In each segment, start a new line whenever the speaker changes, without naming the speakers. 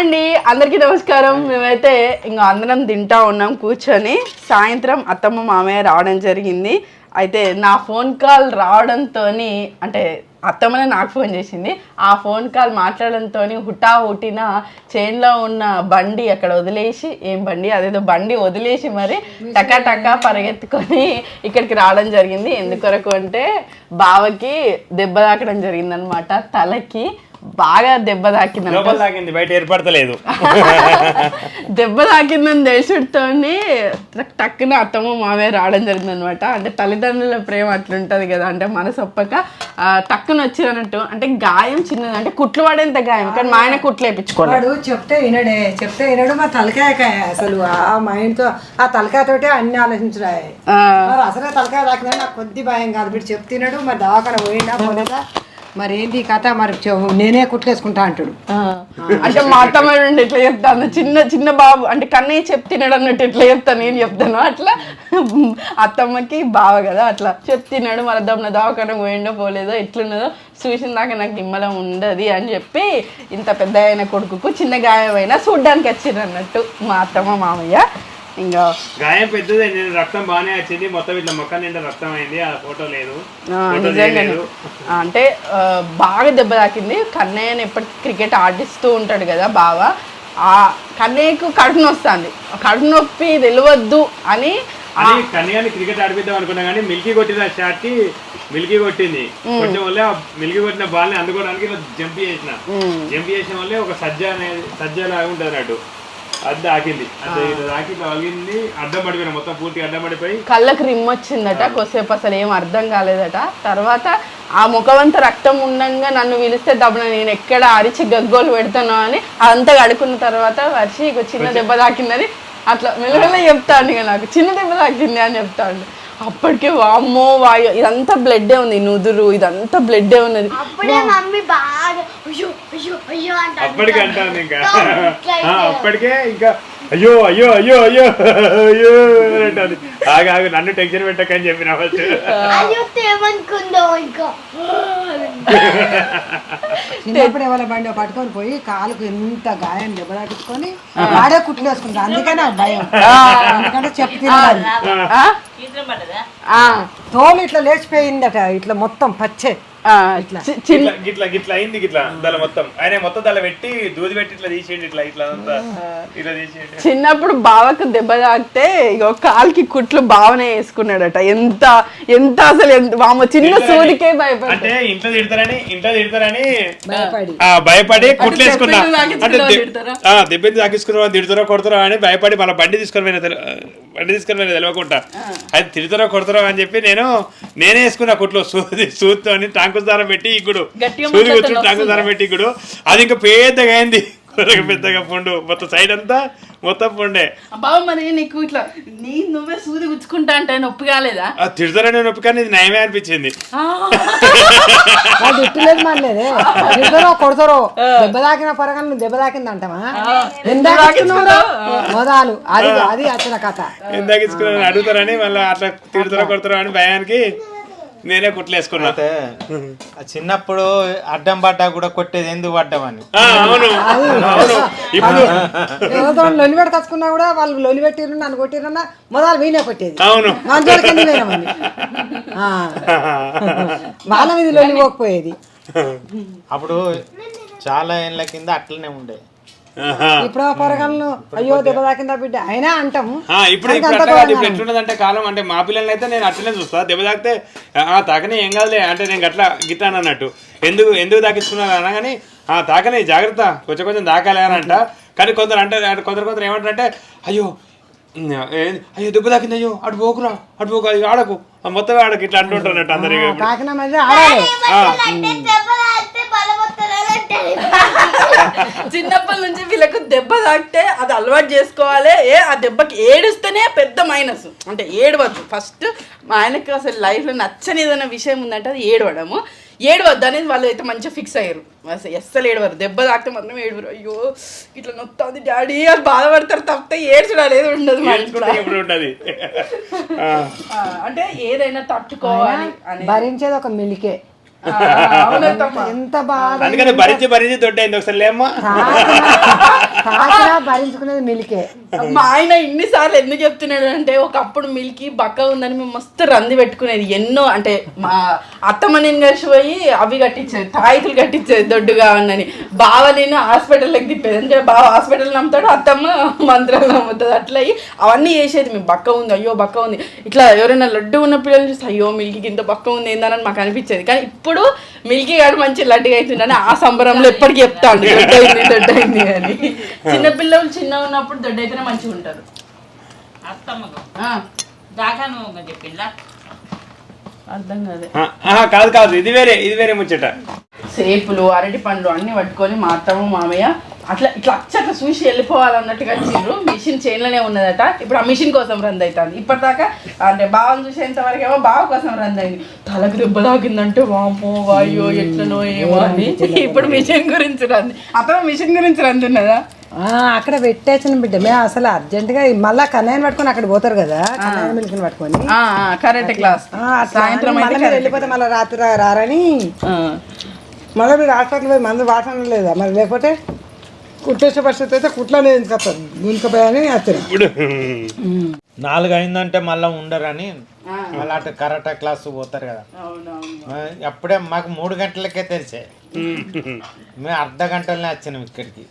అండి అందరికీ నమస్కారం. మేమైతే ఇంకా అందరం తింటా ఉన్నాం కూర్చొని. సాయంత్రం అత్తమ్మ మామయ్య రావడం జరిగింది. అయితే నా ఫోన్ కాల్ రావడంతో అంటే అత్తమ్మనే నాకు ఫోన్ చేసింది. ఆ ఫోన్ కాల్ మాట్లాడడంతో హుటా హుటిన చైన్లో ఉన్న బండి అక్కడ వదిలేసి ఏం బండి? అదేదో బండి వదిలేసి మరి టకా టకా పరిగెత్తుకొని ఇక్కడికి రావడం జరిగింది. ఎందుకొరకు అంటే బావకి దెబ్బ తాకడం జరిగిందనమాట. తలకి బాగా దెబ్బ తాకింది
బయట ఏర్పడతలేదు.
దెబ్బ తాకిందని తెలిసితోని టక్కున అత్తమ్మ మామయ్య రావడం జరిగింది అనమాట అంటే తల్లిదండ్రుల ప్రేమ అట్లుంటది కదా అంటే మనసు ఒప్పక ఆ, టక్కున వచ్చి అన్నట్టు అంటే గాయం చిన్నది అంటే కుట్లు పడేంత గాయం? కానీ మా ఆయన కుట్లు వేయించుకోవాలి
వాడు చెప్తే వినడే చెప్తే వినడు మా తలకాయ అసలు. ఆ మైండ్తో ఆ తలకాయతోటే అన్ని ఆలోచించడాయి మరి అసలే తలకాయ తాకినా నాకు కొద్ది భయం కాదు. వీడు చెప్తున్నాడు మరి దవాఖాన పోయినా పోలేదా? మరి ఏంది కథ? మరి నేనే కుట్లేసుకుంటా అంటాడు.
అంటే మా అత్తమ్మ నుండి ఎట్లా చెప్తాను చిన్న చిన్న బాబు అంటే కన్నయ్య చెప్తున్నాడు అన్నట్టు ఎట్లా చెప్తాను నేను చెప్తాను. అట్లా అత్తమ్మకి బావ కదా అట్లా చెప్తున్నాడు మన దమ్మున దవాఖాన పోయిండో పోలేదో ఎట్లున్నదో చూసిన దాకా నాకు నిమ్మలం ఉండదు అని చెప్పి ఇంత పెద్ద అయిన కొడుకుకు చిన్న గాయమైనా చూడ్డానికి వచ్చిండ్రు అన్నట్టు మా అత్తమ్మ మామయ్య. ఇంకా
గాయం పెద్దది నేను రక్తం బాగానే వచ్చింది మొత్తం ఇట్లా మొక్క నిండా రక్తం అయింది ఆ ఫోటో లేదు.
అంటే బాగా దెబ్బ తాకింది. కన్నయ్యని ఎప్పటికీ క్రికెట్ ఆడిస్తూ ఉంటాడు కదా బావ. ఆ కన్నయ్యకు కడుపు నొస్తుంది. కడుపు నొప్పి తెలియవద్దు అని
అని కన్యాని క్రికెట్ ఆడిపిద్దాం అనుకున్నా కానీ మిల్కీ కొట్టిన షాట్కి మిల్కీ కొట్టింది. కొట్టడం వల్ల ఆ మిల్కీ కొట్టిన బాల్ని అందుకోవడానికి జంప్ చేసిన. జంప్ చేసిన వల్లే ఒక సజ్జ అనేది సజ్జ లాగా ఉంటుంది అన్నట్టు. అది దాకింది అది ఇట్లా దాకి ఇట్లా వలిగింది అడ్డం పడిపోయిన మొత్తం పూర్తిగా అడ్డం పడిపోయి.
కళ్ళకి రిమ్ వచ్చిందట కొద్దిసేపు అసలు ఏం అర్థం కాలేదట. తర్వాత ఆ ముఖమంతా రక్తం ఉండంగా నన్ను పిలిస్తే దబ్బున నేను ఎక్కడ అరిచి గగ్గోలు పెడతాను అని అదంతా కడుక్కున్న తర్వాత వర్షి ఇక చిన్న దెబ్బ తాకిందని అట్లా మెల్లమెల్ల చెప్తాను ఇక నాకు. చిన్న దెబ్బ తాకింది అని చెప్తాను అప్పటికే వామ్మో వాయు ఇదంతా బ్లడ్డే ఉంది నుదురు ఇదంతా బ్లడ్డే ఉన్నది.
అప్పుడే మమ్మీ బాగా అయ్యో అయ్యో అయ్యో అంటారు
అప్పటికి అంటాను ఇంకా. ఆ, అప్పటికే ఇంకా అయ్యో అయ్యో అయ్యో అయ్యో అయ్యో అంటాను ఆగు ఆగు నన్ను టెన్షన్ పెట్టకని చెప్పిన ఫస్ట్
అయ్యో ఏమనుకుందో ఇంకా.
చిన్నప్పుడు ఎవరి బండి పట్టుకొని పోయి కాలుకు ఎంత గాయం దెబ్బ తాకించుకొని వాడే కుట్లేసుకుంటా అందుకనే నాకు భయం. ఎందుకంటే చెప్పు తినాలి
ఆ? ఆ,
తోలు ఇట్లా లేచిపోయిందట ఇట్లా మొత్తం పచ్చే.
గిట్ల గిట్ల గిట్ల అయింది గిట్ల దాని మొత్తం. ఆయన మొత్తం దాని పెట్టి దూది పెట్టి ఇట్లా తీసేయండి ఇట్లా ఇట్లా అంతా. ఇట్లా తీసేయండి
చిన్నప్పుడు బావకు దెబ్బ తాకితే ఇక కాలికి కుట్లు బావనే వేసుకున్నాడట. ఎంత ఎంత అసలు ఎంత వామ చిన్న సూదికే భయపడి
అంటే ఇంట్లో తిడతారని ఇంట్లో తిడతారని
భయపడి.
ఆ, భయపడి కుట్లేసుకున్నా
దెబ్బలు తాకించుకున్న
అంటే
వాళ్ళు
దె-
తిడతారా?
ఆ, దెబ్బలు తాకించుకున్న తిడతారో కొడతారో అని భయపడి మళ్ళీ బండి తీసుకొని పోయిన బండి తీసుకొని పోయిన తెలియకుండా అది తిడతారో కొడతారో అని చెప్పి నేను నేనే వేసుకున్నా కుట్లు సూది సూదితో టాంకు దారం పెట్టి ఇప్పుడు సూది కూర్చుని టాంకు దారం పెట్టి ఇప్పుడు అది ఇంకా పెద్దగా అయింది. పెద్దగా పుండు. మొత్తం సైడ్ అంతా మొత్తం పుండే.
బావ మరి నీకు ఇట్లా నీ నువ్వే సూది గుచ్చుకుంటా అంటే నొప్పి కాలేదా?
తిడతారని నొప్పి కానీ ఇది నయమే అనిపించింది.
వాళ్ళు తిట్టలేదు మనలేదే. తిడతారో కొడతారో దెబ్బ తాకిన పరగా నువ్వు దెబ్బ తాకింది అంటావా ఎంత మొదలు. అది అది వచ్చిన కథ.
ఇచ్చుకున్నాను అడుగుతారని మళ్ళీ అట్లా తిడతారో కొడతారో అని భయానికి నేనే కుట్లేసుకున్నా
అయితే ఆ చిన్నప్పుడు అడ్డం పడ్డా కూడా కొట్టేది ఎందుకు పడ్డామని
ఆ, అవును. అవును. ఇప్పుడు
ఎవరితో లొలి పెట్టి కచ్చుకున్నా కూడా వాళ్ళు లొలి పెట్టిరు నన్ను కొట్టిరన్నా మొదలు వీనే కొట్టేది.
అవును.
ఆ. వాళ్ళ మీద లొల్లి పోకపోయేది.
అప్పుడు చాలా ఏళ్ళ కింద అట్లనే ఉండే.
ఇప్పుడు ఆ పొరగాలను అయ్యో దెబ్బ తాకిందా బిడ్డ? అయినా అంటాము
ఆ, ఇప్పుడు ఇప్పుడు ఎట్లున్నదంటే కాలం అంటే మా పిల్లల్ని అయితే నేను అట్లనే చూస్తా. దెబ్బ తాకితే ఆ తాకనే ఏం కాదులే అంటే నేను గట్లా గిట్టాను అన్నట్టు. ఎందుకు ఎందుకు తాకించుకున్నాను అనగాని ఆ తాకనే జాగ్రత్త కొంచెం కొంచెం తాకాలి అని అంట. కానీ కొందరు అంటే అంటే కొందరు కొందరు ఏమంటారంటే అయ్యో అయ్యో దెబ్బ తాకింది అయ్యో అటు పోకురా అటు పోకు అది ఆడకు మొత్తం ఆడకు ఇట్లా అంటుంటారన్నట్టు అందరు ఇక ఇప్పుడు.
తాకిన మధ్య ఆడాలి
అంటే దెబ్బలు ఆడితే బలవత్తరాలు అంటారు
చిన్నప్పటి నుంచి వీళ్ళకు దెబ్బ తాకితే అది అలవాటు చేసుకోవాలి. ఏ ఆ దెబ్బకి ఏడుస్తేనే పెద్ద మైనస్. అంటే ఏడవద్దు. ఫస్ట్ మా ఆయనకి అసలు లైఫ్లో నచ్చని ఏదైనా విషయం ఉందంటే అది ఏడవడము. ఏడవద్దు అనేది వాళ్ళు అయితే మంచిగా ఫిక్స్ అయ్యారు. అసలు ఎస్సలు ఏడవరు. దెబ్బ తాకితే మాత్రం ఏడవరు అయ్యో ఇట్లా నొత్తుంది డాడీ అని బాధపడతారు తప్పితే ఏడ్చడం అనేది ఉండదు మా ఇంట్లో
ఏడ్చుకుంటే ఎప్పుడు ఉంటది? ఆ.
ఆ, అంటే ఏదైనా తట్టుకోవాలి అని
భరించేది ఒక మిలికే. ఎంత బాధ
అందుకని భరించి భరించి దొడ్డైంది ఒకసారి లేమ్మా.
భరించుకునేది మిల్కే.
మా ఆయన ఇన్నిసార్లు ఎందుకు చెప్తున్నాడు అంటే ఒకప్పుడు మిల్కి బక్క ఉందని మేము మస్తు రంది పెట్టుకునేది. ఎన్నో అంటే మా అత్తమ్మ నేను కలిసి పోయి అవి కట్టించేది తాయితులు కట్టించేది దొడ్డుగా ఉందని. బావ నేను హాస్పిటల్కి తిప్పేది. అంటే బావ హాస్పిటల్ నమ్ముతాడు అత్తమ్మ మంత్రాలు నమ్ముతుంది అట్లా అయ్యి అవన్నీ చేసేది మేము. బక్క ఉంది అయ్యో బక్క ఉంది. ఇట్లా ఎవరైనా లడ్డు ఉన్న పిల్లలు చూస్తే అయ్యో మిల్కి ఇంత బక్క ఉంది ఏందని మాకు అనిపించేది. కానీ ఇప్పుడు మిల్కీ గారు మంచి లడ్డుగా అవుతుందని ఆ సంబరంలో ఎప్పటికీ చెప్తాడు దొడ్డైంది దొడ్డైంది అని. చిన్నపిల్లలు చిన్న ఉన్నప్పుడు దొడ్డైతేనే మంచిగా ఉంటారు.
అత్తమ్మకు?
ఆ,
దాకా నువ్వు చెప్పిందా?
అర్థం కాదు
కాదు కాదు ఇది వేరే ఇది వేరే ముచ్చట.
సేపులు అరటి పండ్లు అన్ని పట్టుకొని మా అత్తమ్మ మామయ్య అట్లా ఇట్లా అచ్చట్లా చూసి వెళ్ళిపోవాలన్నట్టుగా వచ్చిండ్రు. మిషన్ చైన్లోనే ఉన్నదట. ఇప్పుడు ఆ మిషన్ కోసం రంది అవుతుంది. ఇప్పటిదాకా అంటే బావని చూసేంత వరకు ఏమో బావ కోసం రంది అయింది. తలకు దెబ్బ తాకిందంటే వామో వాయో ఎట్లనో ఏమో అని ఇప్పుడు మిషన్ గురించి రంది అతను మిషన్ గురించి రంది ఉన్నదా?
ఆ, అక్కడ పెట్టేసిన బిడ్డ. మేము అసలు అర్జెంటుగా మళ్ళా కన్నయ్యని పట్టుకొని అక్కడ పోతారు కదా కన్నయ్య మిల్కిని పట్టుకొని.
కరెక్ట్ క్లాస్
మీరు వెళ్ళిపోతే మళ్ళీ రాత్రి రారని. మళ్ళీ మీరు హాస్పిటల్ పోయి మందు వాసన లేదా. మరి లేకపోతే కుట్టేసే పరిస్థితి అయితే కుట్లనే ఎందుకు గుంజుకపోయాని వచ్చిన
ఇప్పుడు
నాలుగు అయిందంటే మళ్ళీ ఉండరని మళ్ళీ అటు కరాటా క్లాస్ పోతారు కదా. అప్పుడే మాకు మూడు గంటలకే తెలిసే మేము అర్ధ గంటలనే వచ్చినాం ఇక్కడికి.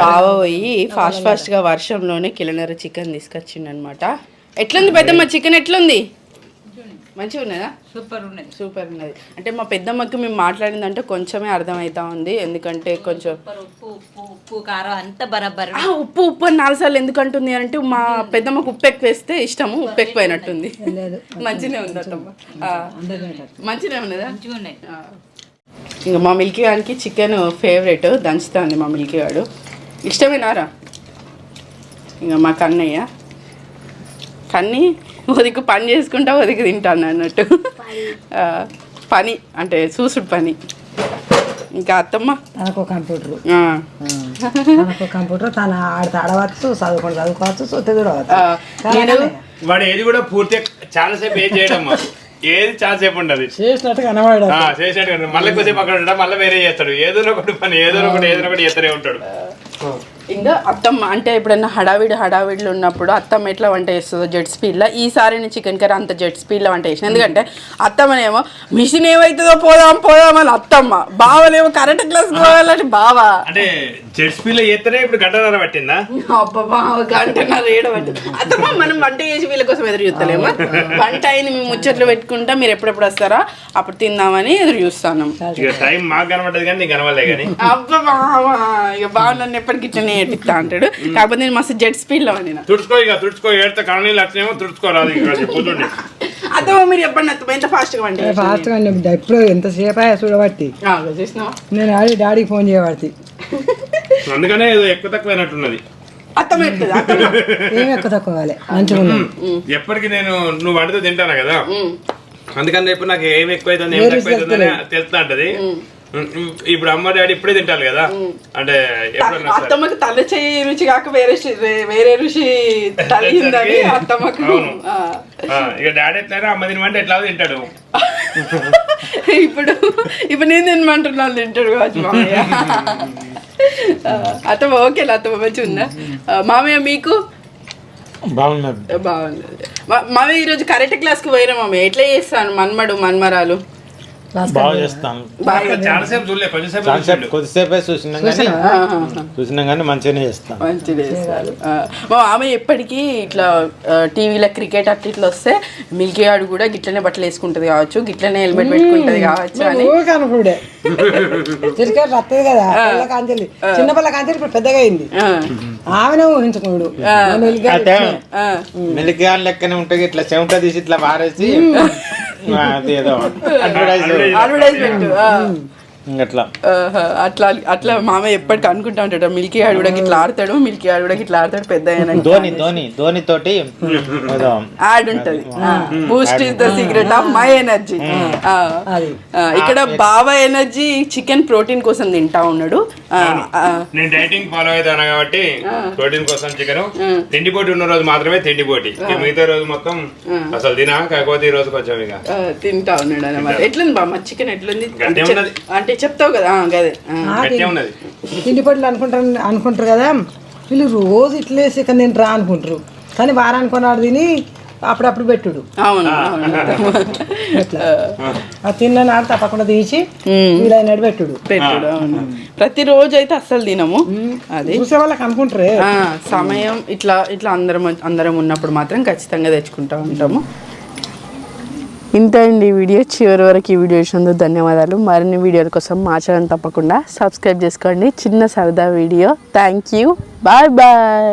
బావ పోయి ఫాస్ట్ ఫాస్ట్గా వర్షంలోనే కిలోన్నర చికెన్ తీసుకొచ్చిండు అనమాట ఎట్లుంది పెద్దమ్మ? చికెన్ ఎట్లుంది? మంచిగా ఉన్నదా
సూపర్ ఉన్నది
సూపర్ ఉన్నది అంటే మా పెద్దమ్మకి మేము మాట్లాడిందంటే కొంచెమే అర్థమవుతా ఉంది. ఎందుకంటే కొంచెం
ఉప్పు ఉప్పు ఉప్పు కారం అంతా బరాబర్.
ఆ, ఉప్పు ఉప్పు అని నాలుగు సార్లు ఎందుకు అంటుంది అంటే మా పెద్దమ్మకు ఉప్పు ఎక్కువ వేస్తే ఇష్టము ఉప్పు ఎక్కువైనట్టుంది మంచిగా ఉంది అత్తమ్మ. ఆ, మంచిగా ఉన్నదా?
మంచిగా ఉన్నాయి
ఆ. ఇంకా మా మిల్కీ గారికి చికెన్ ఫేవరెట్. దంచుతుంది మా మిల్కీ గాడు. ఇష్టమేనారా? ఇంకా మా కన్నయ్య. కన్ని ఉదికి పని చేసుకుంటా ఉదికి తింటాను అన్నట్టు. ఆ, పని అంటే చూసుడు పని. ఇంకా అత్తమ్మ?
తనకు కంప్యూటర్.
ఆ,
తనకు కంప్యూటర్ తన ఆడితే ఆడవచ్చు చదువుకొని చదువుకోవచ్చు చూడవచ్చు
నేను
వాడు ఏది కూడా పూర్తిగా చాలాసేపు ఏం చేయడం ఏది చాలాసేపు ఉండదు.
చేసినట్టుగా కనబడ
ఆ, చేసినట్టు మళ్ళీ కొద్దిసేపు అక్కడ ఉంటాడు మళ్ళీ వేరే చేస్తాడు. ఏదో ఒకటి పని ఏదో ఒకటి ఏదో ఒకటి చేస్తూనే ఉంటాడు.
ఇంకా అత్తమ్మ అంటే ఎప్పుడైనా హడావిడి హడావిడిలో ఉన్నప్పుడు అత్తమ్మ ఎట్లా వంట చేస్తుందో జెట్ స్పీడ్లో ఈసారి నేను చికెన్ కర్రీ అంత జెట్ స్పీడ్లో వంట చేసిన. ఎందుకంటే అత్తమ్మనేమో మిషన్ ఏమవుతుందో పోదాం పోదాం అని అత్తమ్మ. బావనేమో కరెంట్ క్లాస్ పోవాలని బావా.
అంటే జెట్ స్పీడ్లో చేస్తేనే ఇప్పుడు గంటన్నర పట్టిందా?
అబ్బా గంటన్నర అత్తమ్మ మనం వంట చేసి వీళ్ళ కోసం ఎదురు చూస్తలేమా? వంట అయింది మేము ముచ్చట్లు పెట్టుకుంటా మీరు ఎప్పుడెప్పుడు వస్తారా? అప్పుడు తిందామని ఎదురు చూస్తాను.
టైం మాకు కనబడ్డది కానీ నీకు కనబడలే కానీ.
అబ్బా బావా ఇక బావ నన్ను ఎప్పటికి ఎట్టిస్తా అంటాడు. కాకపోతే నేను మస్తు జెట్ స్పీడ్లో వండిన.
తుడుచుకో ఇక తుడుచుకో. ఏడితే కరణీళ్ళు వచ్చినేమో తుడుచుకోరాదు కూర్చోండి
అత్తమ్మ మీరు చెప్పండి అత్తమ్మ ఎంత ఫాస్ట్గా వంట
ఫాస్ట్గా బిడ్డ ఎప్పుడు ఎంతసేపు అయ్యా చూడబట్టి. నేను ఆడి డాడీకి ఫోన్ చేయబట్టి.
అందుకనే ఏదో ఎక్కువ తక్కువ అయినట్టున్నది.
అత్తమ్మ ఎట్లేదు అత్తమ్మ.
ఏం ఎక్కువ తక్కువ కాలే మంచిగా
ఎప్పటికి నేను నువ్వు వండితే తింటాను కదా? అందుకని ఇప్పుడు నాకు ఏం ఎక్కువైతుంది ఏం తక్కువ అవుతుందని తెలుస్తా ఉంటది ఇప్పుడు అమ్మ డాడీ ఇప్పుడే తింటారు కదా? అంటే.
అత్తమ్మకి తల చేయి రుచి కాక వేరే వేరే రుచి తగిలిందని అత్తమ్మకు?
అవును.
ఆ.
ఆ, ఇక డాడీ ఎట్లయినా అమ్మ తినమంటే ఎట్లా తింటాడు.
ఇప్పుడు ఇప్పుడు నేను తినమంటున్నాను తింటాడు కావచ్చు మామయ్య. అత్తమ్మ ఓకే అత్తమ్మ మంచిగా ఉందా మామయ్య మీకు?
బాగున్నారు
బాగుంది మా- మామయ్య ఈరోజు కరెక్ట్ క్లాస్కి పోయినా మామయ్య? ఎట్లా చేస్తాను మన్మడు మన్మరాలు?
బాగా చేస్తాను.
బాగా
చాలాసేపు చూడలే కొంచెంసేపు
కాన్సెప్ట్
చూసిండు.
కొద్దిసేపే చూసినాం? కానీ
ఆహాహా.
చూసినాం కానీ మంచిగానే చేస్తాం
మంచిగా చేస్తారు ఆ, మా మామ ఎప్పటికీ ఇట్లా టీవీలో క్రికెట్ అట్లా ఇట్లా వస్తే మిల్కీ ఆడు కూడా గిట్లనే బట్టలు వేసుకుంటది కావచ్చు గిట్లనే హెల్మెట్ పెట్టుకుంటది కావచ్చు అని.
క్రికెట్ కదా పిల్ల కాంచెలి. చిన్న పిల్ల కాంచెలి ఇప్పుడు పెద్దగా అయింది. ఆమెనే
ఆ.
మిలికి లెక్కనే ఉంటుంది ఇట్లా చెమట తీసి ఇట్లా పారేసి అది ఏదో అడ్వర్టైజ్
అడ్వర్టైజ్మెంట్ ఆ.
అట్లా.
అట్లా అట్లా మామ ఎప్పటికీ అనుకుంటా ఉంటాడు. మిల్కీ ఆడు కూడా ఇట్లా ఆడతాడు మిల్కీ ఆడు కూడా ఇట్లా ఆడతాడు పెద్ద.
ధోని ధోని ధోని తోటి
యాడ్ ఉంటది Boost is the secret of my energy
అది.
ఇక్కడ బాబా ఎనర్జీ చికెన్ ప్రోటీన్ కోసం తింటా ఉన్నాడు.
నేను డైటింగ్ ఫాలో అవుతాను కాబట్టి ప్రోటీన్ కోసం చికెన్ తిండి పోటీ ఉన్న రోజు మాత్రమే తిండి పోటీ. ఇక మిగతా రోజు మొత్తం అసలు తినా కాకపోతే ఈ రోజు కొంచెం ఇక.
తింటా ఉన్నాడు అనమాట ఎట్లుంది బామ్మ? చికెన్ ఎట్లుంది? అంటే చెప్తావు కదా.
గట్టిగా ఉన్నది.
తిండి పొట్లు అనుకుంటారు అనుకుంటారు కదా. వీళ్ళు రోజు ఇట్లే చికెన్ తింటారా అనుకుంటారు. కానీ వారానికి కొన్నాడు తిని అప్పుడప్పుడు పెట్టుడు.
అవును అవును.
అట్లా. ఆ. తిన్న నాడు తప్పకుండా తీసి వీలైనడు పెట్టుడు.
పెట్టుడు అవును. ప్రతిరోజు అయితే అస్సలు తినము. అది.
చూసే వాళ్ళకి అనుకుంటారే?
ఆ, సమయం ఇట్లా ఇట్లా అందరం అందరం ఉన్నప్పుడు మాత్రం ఖచ్చితంగా తెచ్చుకుంటా ఉంటాము. ఇంత అండి ఈ వీడియో. చివరి వరకు ఈ వీడియో చూసినందుకు ధన్యవాదాలు. మరిన్ని వీడియోల కోసం మా ఛానల్ తప్పకుండా సబ్స్క్రైబ్ చేసుకోండి. చిన్న సరదా video. Thank you. Bye bye.